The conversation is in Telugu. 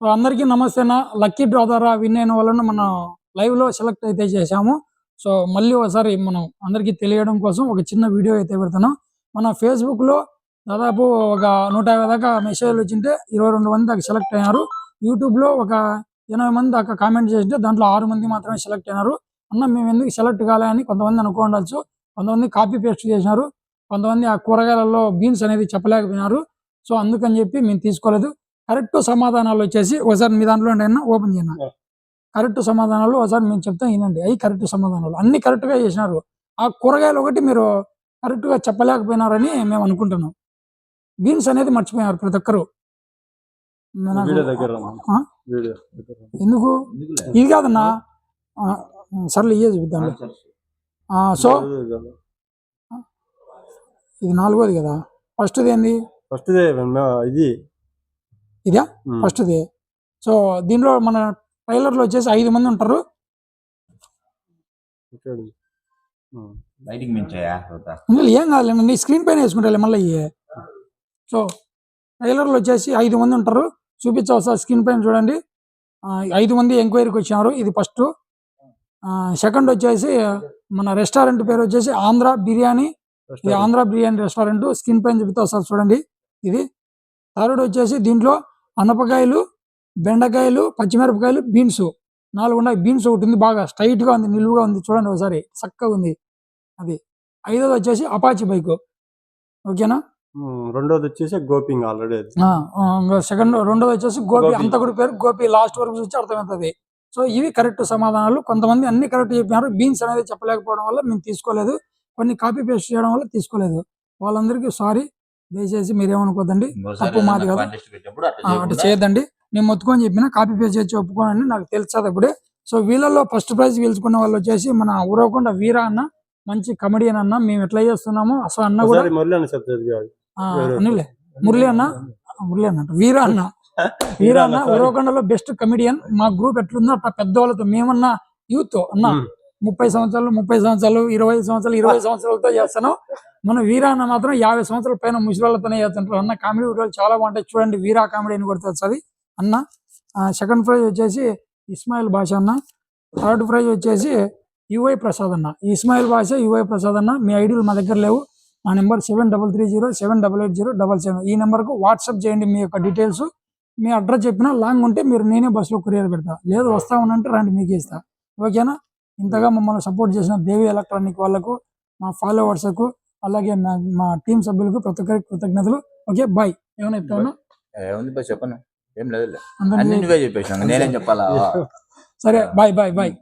అందరికీ నమస్తేనా లక్కీ డ్రా ద్వారా విన్ అయిన వాళ్ళను మనం లైవ్లో సెలెక్ట్ అయితే చేశాము. సో మళ్ళీ ఒకసారి మనం అందరికీ తెలియడం కోసం ఒక చిన్న వీడియో అయితే పెడుతున్నాం. మన ఫేస్బుక్లో దాదాపు ఒక నూట యాభై దాకా మెసేజ్లు వచ్చింటే ఇరవై రెండు మంది దాకా సెలెక్ట్ అయ్యారు యూట్యూబ్లో ఒక ఎనభై మంది దాకా కామెంట్ చేసింటే దాంట్లో ఆరు మంది మాత్రమే సెలెక్ట్ అయినారు. అన్న మేము ఎందుకు సెలెక్ట్ కాలే అని కొంతమంది అనుకోండొచ్చు కొంతమంది కాపీ పేస్ట్ చేసినారు. కొంతమంది ఆ కూరగాయలలో బీన్స్ అనేది చెప్పలేకపోయినారు. సో అందుకని చెప్పి మేము తీసుకోలేదు. కరెక్ట్ సమాధానాలు వచ్చేసి ఒకసారి మీ దాంట్లో అయినా ఓపెన్ చేయను కరెక్ట్ సమాధానాలు ఒకసారి మేము చెప్తాం వినండి. అవి కరెక్ట్ సమాధానాలు. అన్ని కరెక్ట్గా చేసినారు. ఆ కూరగాయలు ఒకటి మీరు కరెక్ట్గా చెప్పలేకపోయినారని మేము అనుకుంటున్నాం. బీన్స్ అనేది మర్చిపోయినారు ప్రతి ఒక్కరు. ఎందుకు? ఇది కాదన్నా. సర్లే ఇయ్యే చూద్దాం సో ఇది నాలుగోది కదా. ఫస్ట్ ఏంది? ఫస్ట్ ఇది ఇదా. ఫస్ట్ది. సో దీనిలో మన ట్రైలర్లో వచ్చేసి ఐదు మంది ఉంటారు. ఏం కాదులేండి స్క్రీన్ పైన వేసుకుంటారు మళ్ళీ. సో ట్రైలర్లో వచ్చేసి ఐదు మంది ఉంటారు. చూపించవచ్చు సార్ స్క్రీన్ పైన చూడండి. ఐదు మంది ఎంక్వైరీకి వచ్చినారు. ఇది ఫస్ట్. సెకండ్ వచ్చేసి మన రెస్టారెంట్ పేరు వచ్చేసి ఆంధ్ర బిర్యానీ. ఇది ఆంధ్ర బిర్యానీ రెస్టారెంట్. స్క్రీన్ పైన చెప్తా సార్ చూడండి. ఇది. థర్డ్ వచ్చేసి దీంట్లో అనపకాయలు బెండకాయలు పచ్చిమిరపకాయలు బీన్స్. నాలుగు ఉన్నాయి. బీన్స్ ఒకటి ఉంది బాగా స్ట్రైట్గా ఉంది నిలువుగా ఉంది. చూడండి ఒకసారి. చక్కగా ఉంది. అది. ఐదోది వచ్చేసి అపాచి బైక్. ఓకేనా? రెండోది వచ్చేసి గోపింగ్ ఆల్రెడీ సెకండ్. రెండోది వచ్చేసి గోపి. గోపి. అంతకుడి పేరు గోపి. లాస్ట్ వరకు చూసి అర్థమవుతుంది. సో ఇవి కరెక్ట్ సమాధానాలు. కొంతమంది అన్ని కరెక్ట్ చెప్పినారు. బీన్స్ అనేది చెప్పలేకపోవడం వల్ల మేము తీసుకోలేదు. కొన్ని కాపీ పేస్ట్ చేయడం వల్ల తీసుకోలేదు. వాళ్ళందరికీ సారీ. దయచేసి మీరేమనుకోదండి తప్పు మాది కాదు. అటు చేయొద్దండి. నేను మొత్తుకొని చెప్పిన కాపీ పేస్ట్ చేసి ఒప్పుకోనని నాకు తెలుసది అప్పుడే. సో వీళ్ళలో ఫస్ట్ ప్రైజ్ గెలుచుకున్న వాళ్ళు వచ్చేసి మన ఊరకుండా వీర అన్న మంచి కమెడియన్ అన్న మేము ఎట్లా చేస్తున్నాము అసలు అన్న కూడా మురళి అన్న మురళి అన్న. వీర అన్న. వీర అన్న. ఉరవకొండలో బెస్ట్ కమెడియన్ మా గ్రూప్ ఎట్లుందో అట్లా పెద్దవాళ్ళతో మేమన్నా యూత్ అన్న. ముప్పై సంవత్సరాలు ముప్పై సంవత్సరాలు ఇరవై సంవత్సరాలు ఇరవై సంవత్సరాలతో చేస్తాను. మన వీరా అన్న మాత్రం యాభై సంవత్సరాల పైన ముసలితోనే చేస్తుంటారు. అన్న కామెడీ వీడియోలు చాలా బాగుంటాయి. చూడండి వీరా కామెడీ అని కొడితే అది. అన్న సెకండ్ ప్రైజ్ వచ్చేసి ఇస్మాయిల్ భాష అన్న. థర్డ్ ప్రైజ్ వచ్చేసి యువై ప్రసాద్ అన్న. ఇస్మాయిల్ భాష యువై ప్రసాద్ అన్న. మీ ఐడీలు మా దగ్గర లేవు. నా number seven double three zero seven double eight zero double seven. ఈ నెంబర్కు వాట్సాప్ చేయండి మీ యొక్క డీటెయిల్స్. మీ అడ్రస్ చెప్పినా లాంగ్ ఉంటే మీరు నేనే బస్సులో కొరియర్ పెడతా. లేదు వస్తా ఉండంటే రండి మీకు ఇస్తా. ఓకేనా? ఇంతగా మమ్మల్ని సపోర్ట్ చేసిన దేవి ఎలక్ట్రానిక్ వాళ్ళకు మా ఫాలోవర్స్కు అలాగే మా మా టీం సభ్యులకు ప్రతి ఒక్కరికి కృతజ్ఞతలు. Okay bye. ఏమైనా చెప్తాను ఏముంది చెప్పను. ఏం లేదు అందరినీ అన్ని నువ్వే చెప్పేసాను నేనేం చెప్పాలా? సరే బాయ్ బాయ్ బాయ్.